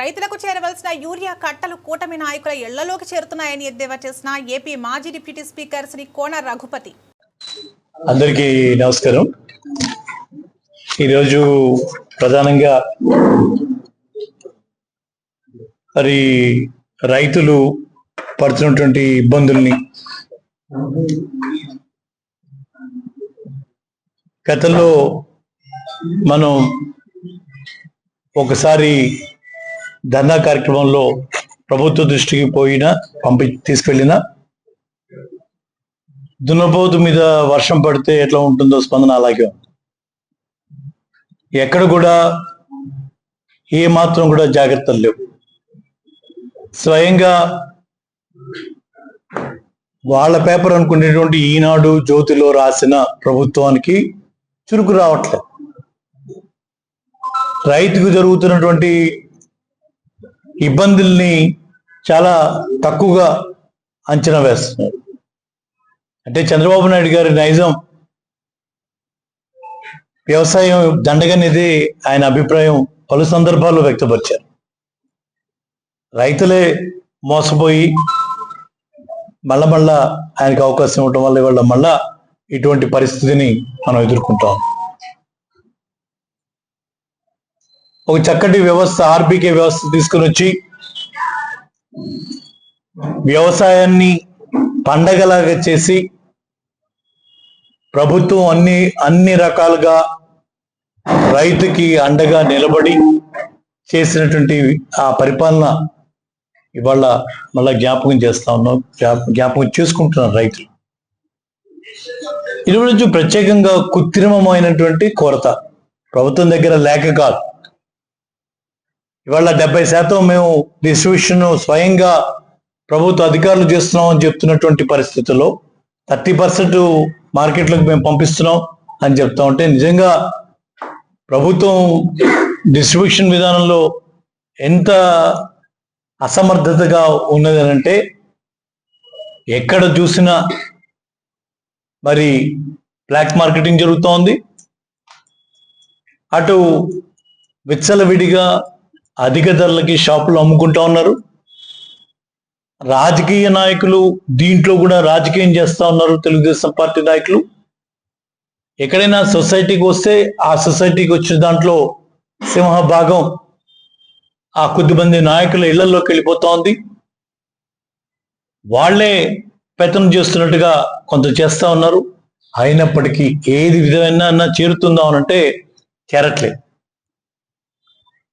రైతులకు చేరవలసిన యూరియా కట్టలు కూటమి నాయకుల ఇళ్ళలోకి చేరుతున్నాయని ఎద్దేవా చేసిన ఏపీ మాజీ డిప్యూటీ స్పీకర్ శ్రీ కోన రఘుపతి. అందరికీ నమస్కారం. ఈరోజు ప్రధానంగా మరి రైతులు పడుతున్నటువంటి ఇబ్బందుల్ని గతంలో మనం ఒకసారి ధర్నా కార్యక్రమంలో ప్రభుత్వ దృష్టికి పోయినా పంపి తీసుకెళ్ళినా దున్నపోతు మీద వర్షం పడితే ఎట్లా ఉంటుందో స్పందన అలాగే ఉంది. ఎక్కడ కూడా ఏ మాత్రం కూడా జాగ్రత్తలు లేవు స్వయంగా వాళ్ళ పేపర్ అనుకునేటువంటి ఈనాడు జ్యోతిలో రాసిన ప్రభుత్వానికి చురుకు రావట్లేదు రైతుకు జరుగుతున్నటువంటి ఇబ్బందుల్ని చాలా తక్కువగా అంచనా వేస్తున్నారు. అంటే చంద్రబాబు నాయుడు గారి నైజం వ్యవసాయం దండగనేది ఆయన అభిప్రాయం పలు సందర్భాల్లో వ్యక్తపరిచారు. రైతులే మోసపోయి మళ్ళా మళ్ళా ఆయనకు అవకాశం ఇవ్వటం వల్ల ఇవాళ మళ్ళా ఇటువంటి పరిస్థితిని మనం ఎదుర్కొంటాం. ఒక చక్కటి వ్యవస్థ ఆర్బీకే వ్యవస్థ తీసుకుని వచ్చి వ్యవసాయాన్ని పండగలాగా చేసి ప్రభుత్వం అన్ని అన్ని రకాలుగా రైతుకి అండగా నిలబడి చేసినటువంటి ఆ పరిపాలన ఇవాళ మళ్ళా జ్ఞాపకం చేస్తా ఉన్నాం. జ్ఞాప- జ్ఞాపకం చేసుకుంటున్నారు రైతులు. ఇది నుంచి ప్రత్యేకంగా కృత్రిమమైనటువంటి కొరత. ప్రభుత్వం దగ్గర లేక కాదు. ఇవాళ డెబ్బై శాతం మేము డిస్ట్రిబ్యూషన్ స్వయంగా ప్రభుత్వ అధికారులు చేస్తున్నాం అని చెప్తున్నటువంటి పరిస్థితుల్లో థర్టీ పర్సెంట్ మార్కెట్లకు మేము పంపిస్తున్నాం అని చెప్తా ఉంటే నిజంగా ప్రభుత్వం డిస్ట్రిబ్యూషన్ విధానంలో ఎంత అసమర్థతగా ఉన్నది అని అంటే ఎక్కడ చూసినా మరి బ్లాక్ మార్కెటింగ్ జరుగుతోంది. అటు విచ్చలవిడిగా అధిక ధరలకి షాపులు అమ్ముకుంటా ఉన్నారు. రాజకీయ నాయకులు దీంట్లో కూడా రాజకీయం చేస్తూ ఉన్నారు తెలుగుదేశం పార్టీ నాయకులు. ఎక్కడైనా సొసైటీకి వస్తే ఆ సొసైటీకి వచ్చిన దాంట్లో సింహ భాగం ఆ కొద్దిమంది నాయకుల ఇళ్ళలోకి వెళ్ళిపోతా ఉంది. వాళ్ళే పెత్తనం చేస్తున్నట్టుగా కొంత చేస్తా ఉన్నారు. అయినప్పటికీ ఏది విధమైన చేరుతుందా అనంటే చేరట్లేదు.